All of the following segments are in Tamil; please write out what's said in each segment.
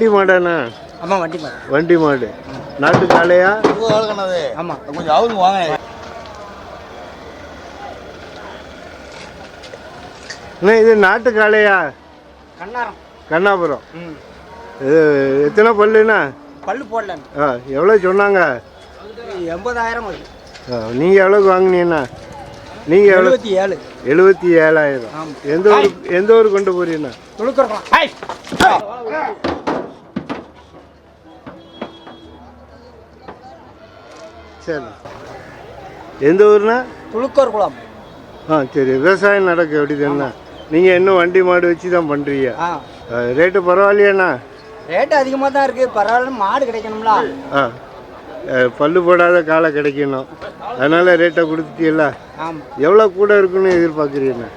வண்டி மாடாண்ணா? ஆமாம் வண்டி மாடு. வண்டி மாடு. நாட்டு காளையா? ஆமாம் கொஞ்சம் அவங்க வாங்க அண்ணா இது நாட்டு காளையா? கண்ணாரம். கண்ணாபுரம். இது எத்தனை பல்லுண்ணா? பல்லு போடலன்னு ஆ எவ்வளோ சொன்னாங்க? எண்பதாயிரம் நீங்கள் எவ்வளோக்கு வாங்கினீங்கண்ணா? நீங்கள் எவ்வளோ ஏழு. எழுபத்தி ஏழாயிரம். எந்த ஊர் எந்த ஊர் கொண்டு போறீங்கண்ணா? துளுக்கிறோம் சரி. எந்த ஊர்னா? துளுக்கர் குளம் ஆ சரி. விவசாயம் நடக்கு எப்படி தானே? நீங்கள் இன்னும் வண்டி மாடு வச்சு தான் பண்ணுறீங்க ஆ ரேட்டு பரவாயில்லையாண்ணா? ரேட்டு அதிகமாக தான் இருக்குது பரவாயில்ல மாடு கிடைக்கணும்ல. ஆ. பல்லு போடாத காலை கிடைக்கணும். அதனால ரேட்டை கொடுத்துட்டீங்களா ஆமாம் எவ்வளோ கூட இருக்குன்னு எதிர்பார்க்குறீங்கண்ணா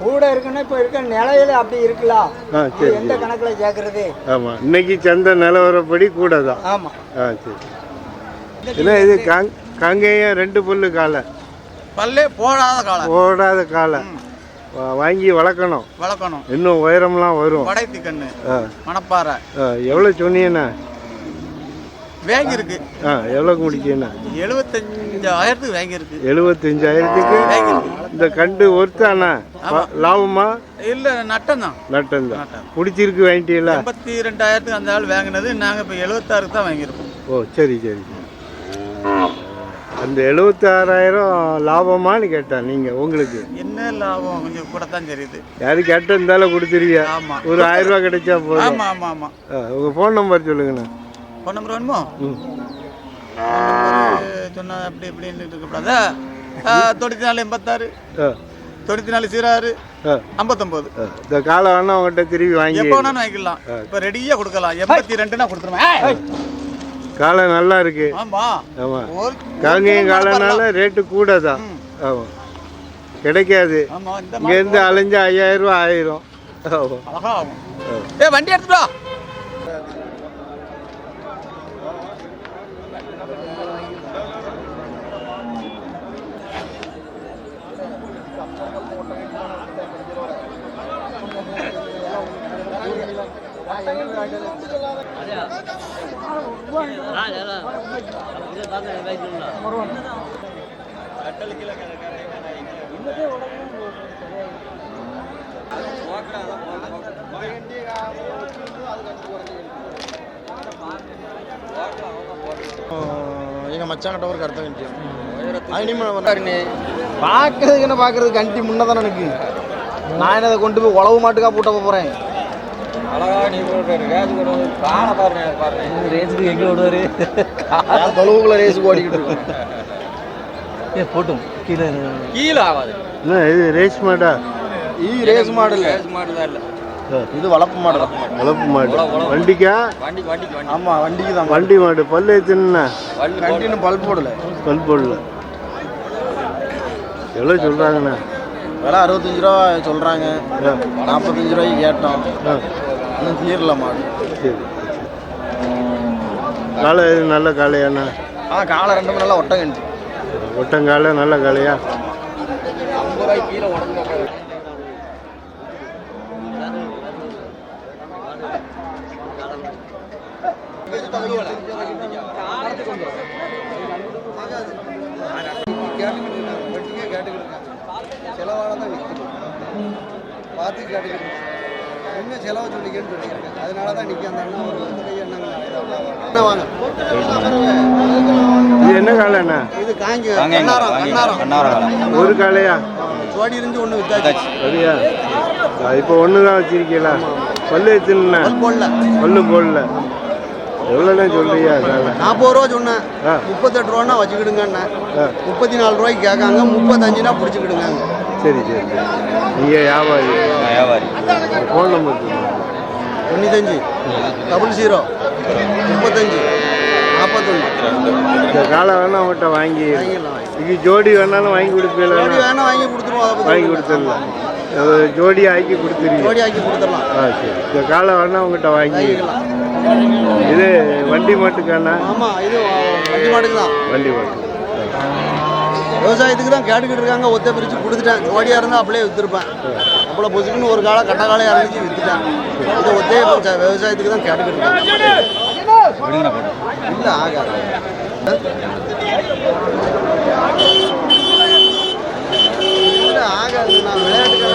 கூட இருக்குன்னா இப்போ இருக்க நிலையில அப்படி இருக்குல்ல. ஆ சரி எந்த கணக்கில் கேட்குறது ஆமாம் இன்னைக்கு சந்தை நிலவரப்படி கூட தான். ஆமாம் ஆ சரி. ஏன்னா இது காங் காங்கேயம் ரெண்டு பல்லு காலை. பல்லே போடாத காலம் போடாத காலை. வாங்கி வளர்க்கணும். வளர்க்கணும். இன்னும் உயரம்லாம் வரும். படைத்தி கண்ணு. மணப்பாறை. எவ்வளோ சொன்னீங்கண்ணா? வாங்கியிருக்கு. ஆ எவ்வளோக்கு முடிக்கண்ணா எழுபத்தஞ்சாயிரத்துக்கு வாங்கியிருக்கு. எழுபத்தஞ்சாயிரத்துக்கு இந்த கண்டு ஒருத்தாண்ணா லாபமா? இல்லை நட்டம் தான். நட்டம்தான் நட்டம். பிடிச்சிருக்கு வாங்கிட்டீங்களா? எண்பத்தி ரெண்டாயிரத்துக்கு அந்த ஆள் வாங்கினது. நாங்கள் இப்போ எழுபத்தாறுக்கு தான் வாங்கியிருக்கோம். ஓ சரி சரி. அந்த எழுபத்தாறாயிரம் லாபமான்னு கேட்டேன் நீங்கள் உங்களுக்கு? என்ன லாபம்? கொஞ்சம் கூட தான் தெரியுது. யாரு கேட்ட இருந்தாலும் கொடுத்துருவீங்க ஆமா. ஒரு ஆயிரம் ரூபா கிடைச்சா போதும். ஆமாம் ஆமாம் ஆமாம் ஆ, உங்க ஃபோன் நம்பர் சொல்லுங்கண்ணா. ஃபோன் நம்பர் வேணுமோ? ம். சொன்னா அப்படி இப்படின்னு இருக்கக்கூடாதா தொண்ணூற்றி நாலு எண்பத்தாறு தொண்ணூற்றி நாலு சீராறு ஐம்பத்தொம்போது. இந்த காலை வேணா உங்கள்கிட்ட திரும்பி வாங்கி எப்போ வேணாலும் வாங்கிக்கலாம் இப்போ ரெடியாக கொடுக்கலாம். எண்பத்தி ரெண்டுனா கொடுத்துருவேன். காலை நல்லா இருக்கு. ஆமாம் காங்கேயம் காலைனால ரேட்டு கூட தான் ஆமாம் கிடைக்காது. இங்கேருந்து அலைஞ்சு ஐயாயிரம் ரூபா ஆயிரும். ஆமாம் ஏ வண்டி எடுத்துட்டு வா. எங்கள் மச்சாங்கிட்ட ஒரு கருத்தை கண்டியும் பார்க்கறதுக்கு என்ன பார்க்கறது கண்டி முன்னதான் எனக்கு நான் என்ன அதை கொண்டு போய் உழவு மாட்டுக்கா பூட்ட போகிறேன் ரேஸுக்கு எங்கே விடுவாரு? தொழுவுக்குள்ள ரேஸுக்கு ஓடிக்கிட்டு இருக்கோம் ஏ போட்டும். கீழே கீழே ஆகாது. என்ன இது ரேஸ் மாடா? ஈ ரேஸ் மாடு இல்லை. மாடு தான் இல்லை. இது வளர்ப்பு மாடு. வளர்ப்பு மாடு. வண்டிக்கா வண்டிக்கு? வண்டிக்கு வண்டி ஆமாம் வண்டிக்கு தான் வண்டி. மாடு. பல்லு எத்தனைண்ணா கண்டின்னு பல் போடல. பல் போடல. எவ்வளோ சொல்கிறாங்கண்ணா விலை அறுபத்தஞ்சு ரூபா சொல்கிறாங்க நாற்பத்தஞ்சு ரூபாய்க்கு கேட்டோம். ஆ. இன்னும் தீரல மாடு. சரி. காலை இது நல்ல காளையாண்ணா ஆ காலை ரெண்டு மணி நல்லா ஒட்டை கண்டி ஒட்டங்காலை நல்ல காளையா செலவால தான் நிற்குது பார்த்து கேட்டுக்கிட்டு என்ன செலவு சொல்லிக்கன்னு சொல்லிக்கிறேன். அதனால தான் நிற்க அந்த அண்ணா ஒரு வந்து கை அண்ணா வாங்க. இது என்ன காளைண்ணா இது? காங்கி கண்ணாரம் கண்ணாரம். ஒரு காளையா சோடி இருந்து ஒன்று வித்தாச்சு. சரியா இப்போ ஒன்று தான் வச்சிருக்கீங்களா? பல்லு போடல. பல்லு போடல. எவ்வளோண்ணா சொல்றியா காலை? நாற்பது ரூபா சொன்னேன். முப்பத்தெட்டு ரூபான்னா வச்சுக்கிடுங்கண்ணே. முப்பத்தி நாலு ரூபாய்க்கு கேட்காங்க. முப்பத்தஞ்சுனா பிடிச்சிக்கிடுங்க. சரி சரி. நீங்கள் வியாபாரி. வியாபாரி. ஃபோன் நம்பர் தொண்ணூத்தஞ்சு டபுள் ஜீரோ முப்பத்தஞ்சு நாற்பத்தொன்று இந்த காலை வேணா அவங்ககிட்ட வாங்கி. இது ஜோடி வேணாலும் வாங்கி கொடுப்பீங்களா? ஜோடி வேணா வாங்கி கொடுத்துருவோம் வாங்கி கொடுத்துடலாம். ஜோடி ஆக்கி கொடுத்துருவீங்க ஜோடி ஆக்கி கொடுத்துடலாம். ஆ சரி. இந்த காலை வேணா உங்ககிட்ட வாங்கி. வாங்கிக்கலாம். இது வண்டி மாட்டுக்காண்ணா ஆமாம் இது வண்டி மாட்டுக்கு தான். வண்டி மாட்டு. விவசாயத்துக்கு தான் கேட்டுக்கிட்டு இருக்காங்க. ஒத்த பிரித்து கொடுத்துட்டேன். ஜோடியாக இருந்தால் அப்படியே விற்றுருப்பேன் அவ்வளோ பொசுக்குன்னு ஒரு காலம் கட்ட காலையை அரைச்சி விற்றுட்டேன் இது ஒத்தே விவசாயத்துக்கு தான் கேட்டுக்கிட்டு இருக்காங்க இல்லை ஆகாது. இல்லை ஆகாது. நான் விளையாட்டுக்காக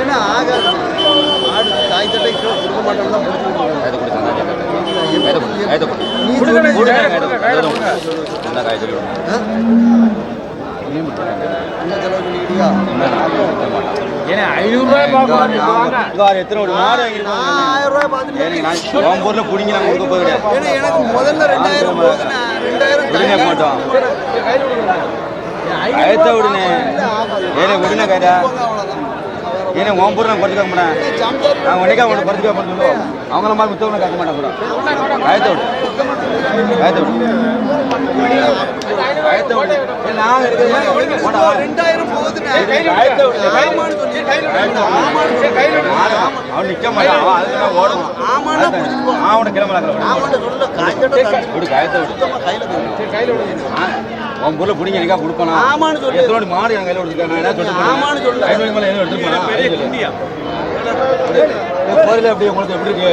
ஏன்னா ஆகாது. மாடு தாய் தட்டை கொடுக்க மாட்டோம்னா தான் கிடையாது ஏன்னா எனக்கு முதல்ல ரெண்டாயிரம் ரெண்டாயிரம் மாட்டோம் கயத்தை விடுனே ஏனே விடுனே கயடா ஏனே உன் பொருள் நான் குறைச்சிக்க மாட்டேன். நான் உடனே அவனை குறைச்சிக்க மாட்டேன் அவங்கள மாதிரி முத்தவனை கட்ட மாட்டேன் கூட கயத்தை விடு. கயத்தை விடு. கயத்தை விடு. நான் அவன் நிக்க மாட்டான். அவன் அதுக்கு ஓடுவான். அவனை கிளம்பலாம் விடு. கயத்தை விடு. கையில தந்து. உன் பொருளை பிடிங்க எனக்கா கொடுப்பானா? ஆமான்னு சொல்லு. எத்தனை மாடு என் கையில கொடுத்துருக்கேன்? நான் என்ன சொல்லிட்டு ஆமான்னு சொல்லு. ஐநூறு மேலே என்ன எடுத்துருப்பானா பொருள் எப்படி உங்களுக்கு எப்படி இருக்கு?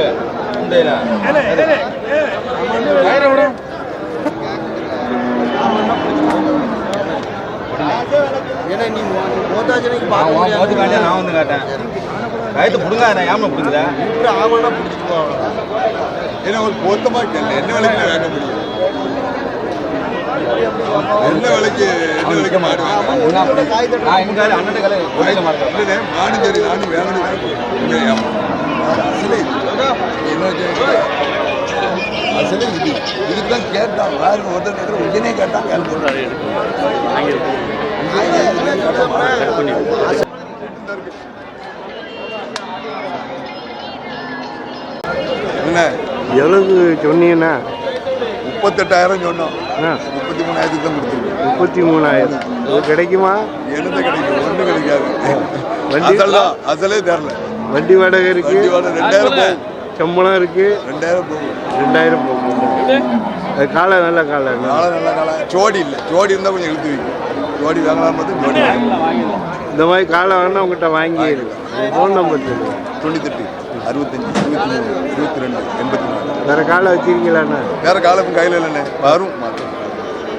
உண்டையில ஏன்னா நீ நான் பார்க்க உன் போத்து காட்டியா முடியாது நான் வந்து காட்டேன். கயத்தை பிடுங்க நான் ஏமா பிடுங்கல இப்படி ஆமாண்ணா பிடிச்சிட்டு போ ஏன்னா ஒரு பொருத்தமா தெரியல என்ன விலைக்கு முடியும்? என்ன விலைக்கு என்ன விலைக்கு மாடு சரி நானும் ஏமா அசலே இது இதுக்கு தான் கேட்டான். வேறு ஒருத்தர் கேட்குற உடனே கேட்டான். கேள்வி என்ன? எவ்வளவு சொன்னீங்கன்னா? முப்பத்தெட்டாயிரம் சொன்னோம். ஆ, முப்பத்தி மூணாயிரத்துக்கு தான் கொடுத்துருக்கோம் முப்பத்தி மூணாயிரம். இது கிடைக்குமா? என்னது கிடைக்கும். ஒன்றும் கிடைக்காது. வண்டி அசலே தரல. வண்டி வாடகை இருக்கு. ரெண்டாயிரம் போகும். சம்பளம் இருக்கு. ரெண்டாயிரம் போகும். ரெண்டாயிரம் போகும். அது காலை நல்ல காலை. காலை நல்ல காலை. ஜோடி இல்லை. ஜோடி இருந்தால் கொஞ்சம் இழுத்து வைக்கும். ஜோடி வாங்கலாம் பார்த்து ஜோடி. இந்த மாதிரி காலை வேணா உங்கள்கிட்ட வாங்கி ஃபோன் நம்பர் சொல்லுங்க. தொண்ணூத்தெட்டு அறுபத்தஞ்சு இருபத்தி மூணு இருபத்தி ரெண்டு எண்பத்தி நாலு வேற காலை வச்சிருக்கீங்களாண்ணா வேற காலம் கையில் இல்லைண்ணே. வரும்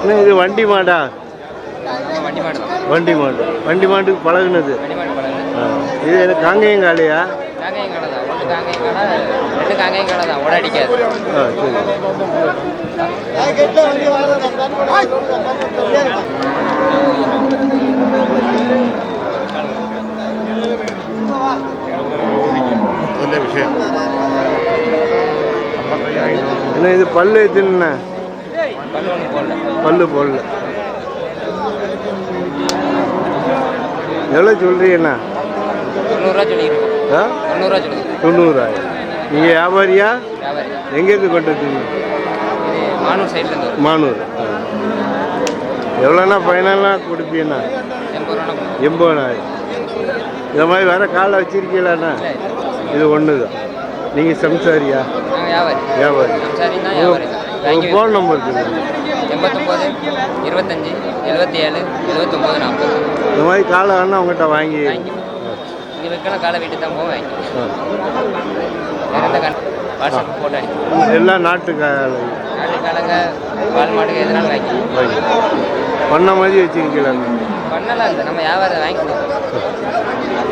அண்ணா, இது வண்டி மாடா. வண்டி மாடு. வண்டி மாடு வண்டி மாட்டுக்கு பழகுனது. இது எனக்கு காங்கேயம் நல்ல விஷயம்? என்ன இது பல்லு எத்தனை பல்லு போடல. எவ்வளோ சொல்றீங்கண்ணா தொண்ணூறுரூவா தொண்ணூறுரூவா நீங்கள் வியாபாரியா? எங்கேருந்து கொண்டு வந்தீங்க? மானூர் சைட்லேருந்து வரும். மானூர். எவ்வளோண்ணா ஃபைனலாக கொடுப்பீங்கண்ணா? எண்பதாயிரம் இந்த மாதிரி வேற காலை வச்சிருக்கீங்களாண்ணா? இது ஒன்று தான் நீங்கள் சம்சாரியா வியாபாரி. வியாபாரி. உங்கள் ஃபோன் நம்பர் சொல்லுங்கள் எண்பத்தொம்போது இருபத்தஞ்சி எழுபத்தி ஏழு எழுபத்தொம்போது நாற்பது. இந்த மாதிரி காலை வேணா உங்கள்கிட்ட வாங்கி வாங்கி. இங்கே வைக்கலாம் காலை வீட்டு தான் கண் வாட்ஸ்அப் போட்டு அனுப்பி எல்லாம் நாட்டு காலை. காலங்க பால் மாட்டுக்கு எதனாலும் வாங்கி. பண்ண மாதிரி வச்சிருக்கீங்களாண்ணா பண்ணலாம் நம்ம வியாபாரம் வாங்கி கொடுப்போம்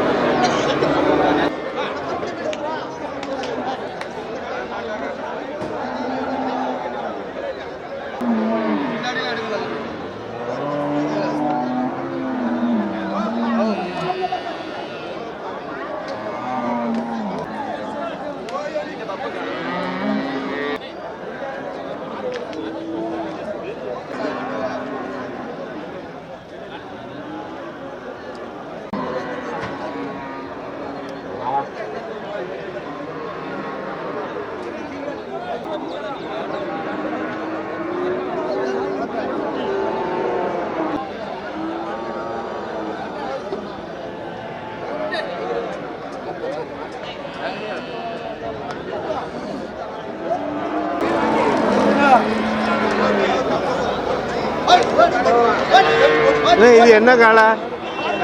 அண்ணா இது என்ன காளை?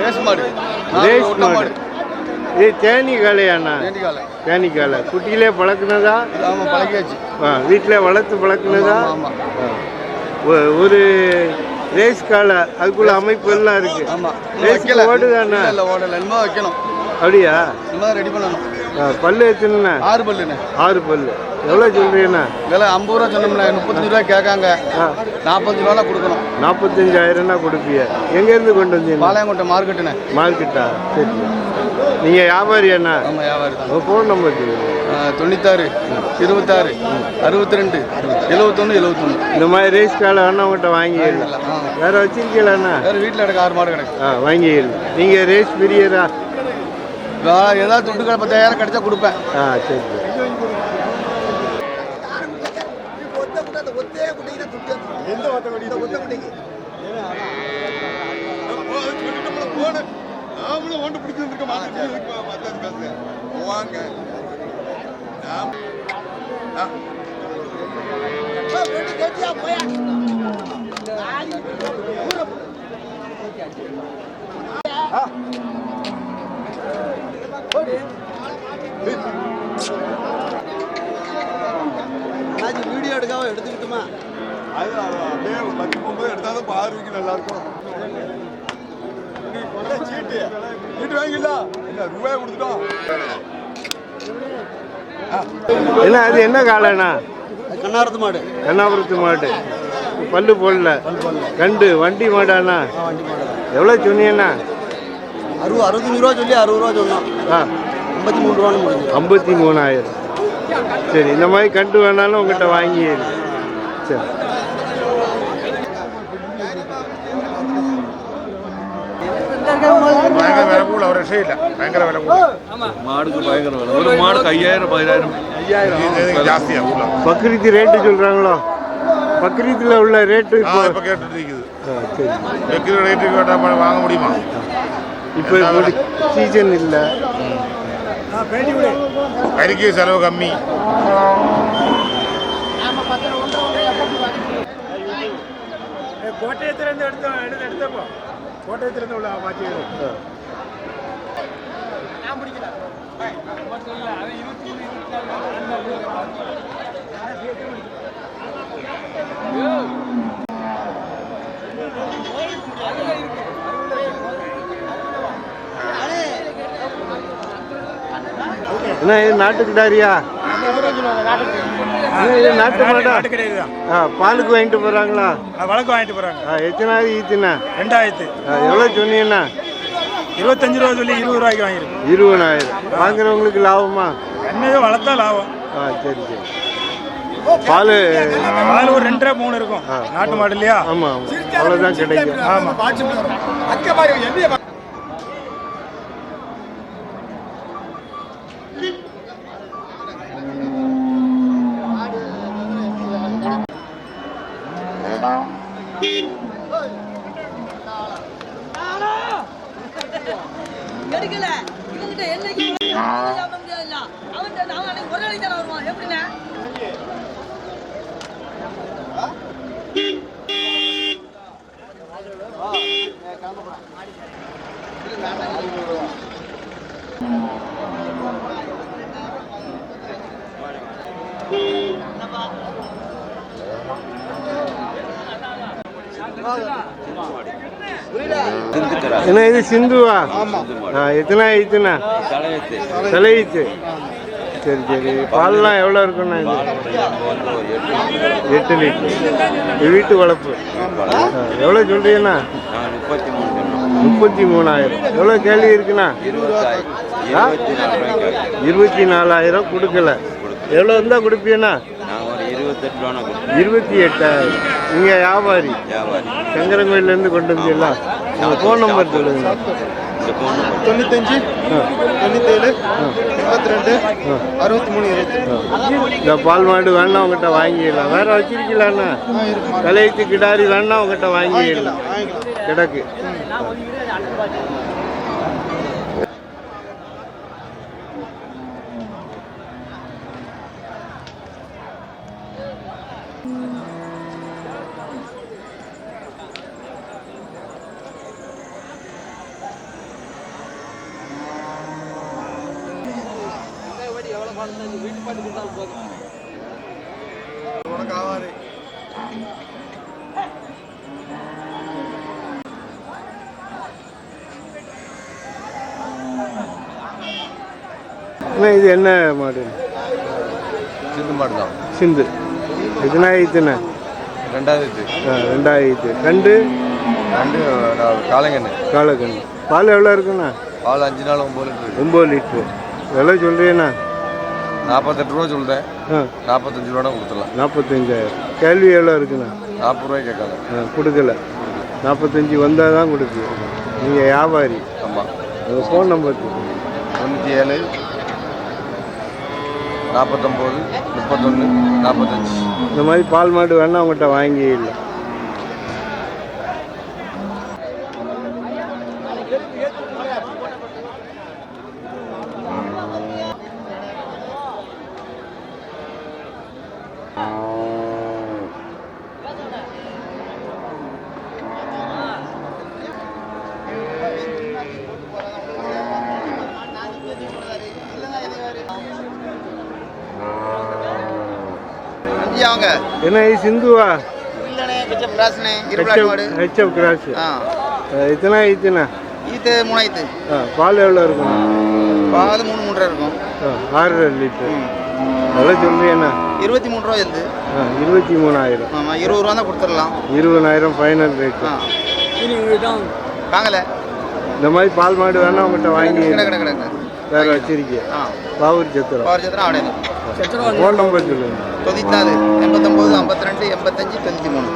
ரேஸ் மாடு. ரேஸ் மாடு. இது தேனி காளையாண்ணா தேனி காளை. குட்டியிலே பழக்குனதா ஆமாம் ஆ வீட்டில் வளர்த்து பழக்குனதா ஒரு ரேஸ் காளை. அதுக்குள்ள அமைப்பு எல்லாம் இருக்கு. ஆமாம் ரேஸ்க்கு ஓடுதாண்ணா இல்லை ஓடலை. வைக்கணும். அப்படியா? இனிமே ரெடி பண்ணணும். பல்லு எத்தனைண்ணா? ஆறு பல்லுண்ணே. ஆறு பல்லு. எவ்வளோ சொல்றீங்கண்ணா? விலை ஐம்பது ரூபா சொன்னோம்ண்ணே முப்பத்தஞ்சு ரூபா கேட்காங்க. ஆ. நாற்பத்தஞ்சு ரூபா கொடுக்கணும். நாற்பத்தஞ்சாயிரம்னா கொடுப்பிய எங்கேருந்து கொண்டு வந்தீங்க? பாளையங்கோட்டை மார்க்கெட்டுண்ணே. மார்க்கெட்டா? சரி. நீங்கள் வியாபாரி அண்ணா? ஆமாம் வியாபாரி தான். ஃபோன் நம்பர் தொண்ணூத்தாறு இருபத்தாறு அறுபத்தி ரெண்டு எழுபத்தொன்று எழுபத்தொன்று இந்த மாதிரி ரேஸ் காலை வேணா உங்கள்கிட்ட வாங்கிடலாம் வேற வச்சிருக்கீங்களாண்ணா வேறு வீட்டில் எனக்கு ஆறு மாடு கிடக்கு. ஆ வாங்கிடலாம் நீங்கள் ரேஸ் பிரியரா ஏதாவது துட்டு பத்தாயிரம் கிடைச்சா கொடுப்பேன். ஆ சரி. சரி நாமளும் ஒன்று பிடிச்சிருக்க மாட்டேன் வாங்க வீடியோ எடுக்காம எடுத்துக்கிட்டுமா அது அப்படியே பத்து போகும்போது எடுத்தாலும் பார்வைக்கு நல்லா இருக்கும் சீட்டு சீட்டு வாங்கிடலாம் என்ன ரூபாய் கொடுத்துட்டோம் என்ன அது என்ன காளைண்ணா கண்ணாரத்து மாடு. கண்ணாபுரத்து மாடு. பல்லு போடல. கண்டு வண்டி மாடாண்ணா எவ்வளோ சொன்னீங்கண்ணா அறுபது அறுபத்தஞ்சு ரூபா சொல்லி அறுபது ரூபா சொன்னோம் ஆ. ஐம்பத்தி மூணு ரூபான்னு முடிஞ்சு ஐம்பத்தி மூணாயிரம். சரி இந்த மாதிரி கண்டு வேணாலும் உங்கள்கிட்ட வாங்கிடு. சரி. பயங்கர விலை கூட ஒரு விஷயம் இல்லை. பயங்கர விலை கூட. மாடுக்கு பயங்கர விலை. ஒரு மாடுக்கு ஐயாயிரம் பதினாயிரம். இது ஜாஸ்தியா உள்ள? பக்ரீத் ரேட்டு சொல்கிறாங்களோ பக்ரீத்தில் உள்ள ரேட்டு இப்போ இருக்குது. வாங்க முடியுமா? சீசன் இல்லை. கறிக்கு செலவு கம்மி. கோட்டயத்திலிருந்து எடுத்தோம் எடுத்து எடுத்தப்போ கோட்டயத்திலிருந்து உள்ள மாற்றி என்ன இது நாட்டுக்கிட்டாரியா என்ன இது நாட்டு மாடா. கிடையாது ஆ பாலுக்கு வாங்கிட்டு போகிறாங்களா வழக்கு வாங்கிட்டு போறாங்க. ஆ எத்தனாவது ஈத்துண்ணா ரெண்டாயிரத்து. ஆ, எவ்வளோ சொன்னீங்கண்ணா இருபத்தஞ்சு ரூபா சொல்லி இருபது ரூபாய்க்கு வாங்கிருக்கு இருபதாயிரம். வாங்குறவங்களுக்கு லாபமா? என்னது வளர்த்தா லாபம். ஆ சரி சரி. பால் அதில் ஒரு ரெண்டரை மூணு இருக்கும். நாட்டு மாடு இல்லையா ஆமாம் ஆமாம் அவ்வளோதான் கிடைக்கும் ஆமா. எடுக்கல இவங்கிட்ட என்னைக்கு அவன் அன்னைக்கு ஒரு நாளைக்கு தானே வருவான். எப்படிண்ணே? என்ன இது சிந்துவா? எத்தனை தலையத்து தலையீத்து சரி சரி. பால்லாம் எவ்வளோ இருக்குண்ணா இது? எட்டு லிட்டர் வீட்டு. வளர்ப்பு. எவ்வளோ சொல்றீங்கண்ணா? முப்பத்தி மூணாயிரம். எவ்வளோ கேள்வி இருக்குண்ணா? இருபத்தி நாலாயிரம். கொடுக்கல. எவ்வளோ இருந்தால் கொடுப்பீண்ணா இருபத்தெட்டு இருபத்தி எட்டாயிரம் நீங்கள் வியாபாரி. வியாபாரி. சங்கரங்கோயிலேருந்து கொண்டு வந்தீங்களா? உங்கள் ஃபோன் நம்பர் சொல்லுங்க. இந்த ஃபோன் நம்பர் தொண்ணூத்தஞ்சு தொண்ணூத்தேழு எண்பத்தி ரெண்டு அறுபத்தி மூணு இருபத்தி இந்த பால் மாடு வேணா உங்ககிட்ட வாங்கிடலாம். வேற வச்சிருக்கீங்களாண்ணா? தலையத்து கிடாரி வேணா உங்ககிட்ட வாங்கிடலாம். கிடக்கு. அண்ணா இது என்ன மாடு? சிந்து மாடு தான் சிந்து எத்தனாயிரத்துண்ணே ரெண்டாவது ஆ ரெண்டாயிரத்து ரெண்டு? ரெண்டு காலங்கண்ணு காலக்கண்ணு பால் எவ்வளோ இருக்குண்ணா? பால் அஞ்சு நாள் ஒம்பது லிட்டரு. ஒம்பது லிட்ரு எவ்வளோ சொல்கிறீண்ணா நாற்பத்தெட்டு ரூபா சொல்கிறேன் நாற்பத்தஞ்சு ரூபா கொடுத்துடலாம். நாற்பத்தஞ்சாயிரம் கேள்வி எவ்வளோ இருக்குண்ணா? நாற்பது ரூபாய் கேட்காத. ஆ கொடுக்கல. நாற்பத்தஞ்சு வந்தால் தான் கொடுக்கு. நீங்கள் வியாபாரி. ஆமாம் உங்கள் ஃபோன் நம்பர் தொண்ணூற்றி ஏழு நாற்பத்தொம்போது முப்பத்தொன்று நாற்பத்தஞ்சு இந்த மாதிரி பால் மாடு வேணா அவங்ககிட்ட வாங்கி இல்லை. அவங்க என்ன இது சிந்துவா? இல்லைண்ணே கொஞ்சம் பிராசனே இருபது மாடு. H F cross. ஆ. மூணாயிரத்து பால் எவ்வளோ இருக்குண்ணா பால் மூணு மூன்றரை இருக்கும். ஆ ஆறரை லிட்டர். எவ்வளோ சொல்கிறீண்ணா இருபத்தி மூணு ரூபா ஆ இருபத்தி மூணாயிரம். ஆமாம் இருபது ரூபா தான் கொடுத்துடலாம். இருபதாயிரம் ஃபைனல் ரேட்டு ஆ. வாங்கல. இந்த மாதிரி பால் மாடு வேணா அவங்ககிட்ட வாங்கி வேறு வச்சிருக்கேன் ஆ. பாவூர் சத்திரம். பவர் சத்திரம் ஃபோன் நம்பர் சொல்லுங்கள் தொண்ணூத்தாறு எண்பத்தொம்போது ஐம்பத்தி ரெண்டு எண்பத்தஞ்சு தொண்ணூற்றி மூணு.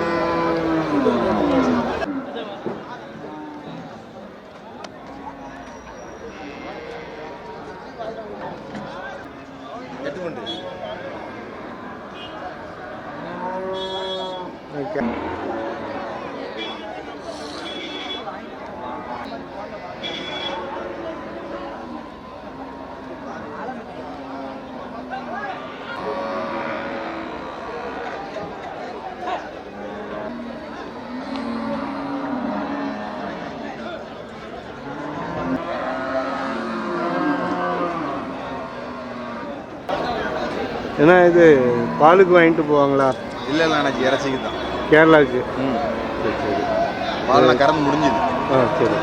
ஏன்னா இது பாலுக்கு வாங்கிட்டு போவாங்களா? இல்லை இல்லை எனக்கு இறச்சிக்கு தான். கேரளாவுக்கு. ம் சரி சரி. பால் நான் கறந்து முடிஞ்சுது. ஆ சரி.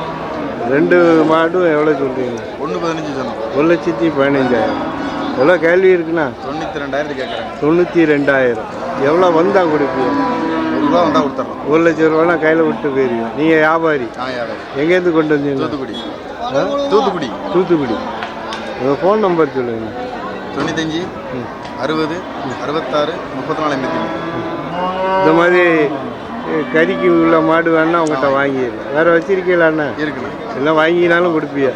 ரெண்டு மாடும் எவ்வளோ சொல்கிறீங்க ஒன்று பதினஞ்சு சொன்னோம். ஒரு லட்சத்தி பதினஞ்சாயிரம் எவ்வளோ கேள்வி இருக்குண்ணா? தொண்ணூற்றி ரெண்டாயிரத்து கேட்குறேன். தொண்ணூற்றி ரெண்டாயிரம் எவ்வளோ வந்தால் கொடுப்பீங்க? ஒரு ரூபா வந்தால் கொடுத்துட்றோம் ஒரு லட்சம் ரூபானா கையில் விட்டு போயிருவீங்க. நீங்கள் வியாபாரி. ஆ யாரு எங்கேருந்து கொண்டு வந்தீங்க? தூத்துக்குடி? தூத்துக்குடி. தூத்துக்குடி. உங்கள் ஃபோன் நம்பர் சொல்லுங்க. தொண்ணூத்தஞ்சு. அறுபது அறுபத்தாறு முப்பத்தி நாலு எண்பத்தி இந்த மாதிரி கறிக்கு உள்ள மாடு வேணா உங்கள்கிட்ட வாங்கிடலாம் வேறு வச்சிருக்கீங்களாண்ணா இருக்குண்ணா. எல்லாம் வாங்கினாலும் கொடுப்பியா?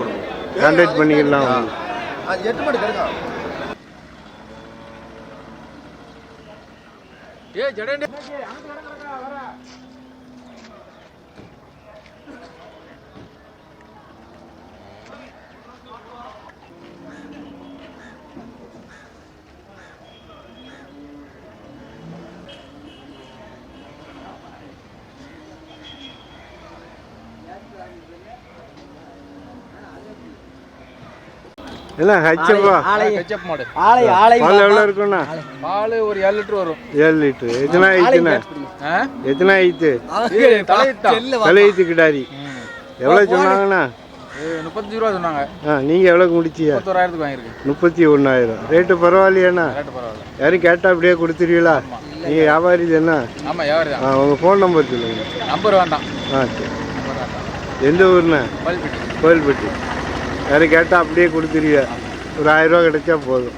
கான்டாக்ட் பண்ணிக்கலாம். எட்டு மணி கிடைக்கும் என்ன ஹச்சப்பா கெச்சப் மாடு. ஆலை ஆலை பால் எவ்வளோ இருக்குண்ணா பால் ஒரு ஏழு லிட்டர் வரும். ஏழு லிட்டரு. எத்தனை ஆயிடுச்சுண்ணா எத்தனை தலையீத்து கிடாரி. எவ்வளோ சொன்னாங்கண்ணா? முப்பத்தஞ்சு ரூபா சொன்னாங்க. ஆ நீங்கள் எவ்வளோக்கு முடிச்சியா? முப்பத்தோராயிரத்துக்கு வாங்கியிருக்கேன் முப்பத்தி ஒன்றாயிரம் ரேட்டு பரவாயில்லையாண்ணா யாரும் கேட்டால் அப்படியே கொடுத்துருவீங்களா? நீங்கள் வியாபாரி தானே ஆமாம் வியாபாரி ஆ உங்கள் ஃபோன் நம்பர் சொல்லுங்கள் நம்பர் வேண்டாம். ஆ சரி. எந்த ஊர்ண்ணா? பல்பிட்டு கோயில்பட்டி. யாரும் கேட்டால் அப்படியே கொடுத்துருவியா? ஒரு ஆயிரம் ரூபா கிடைச்சா போதும்.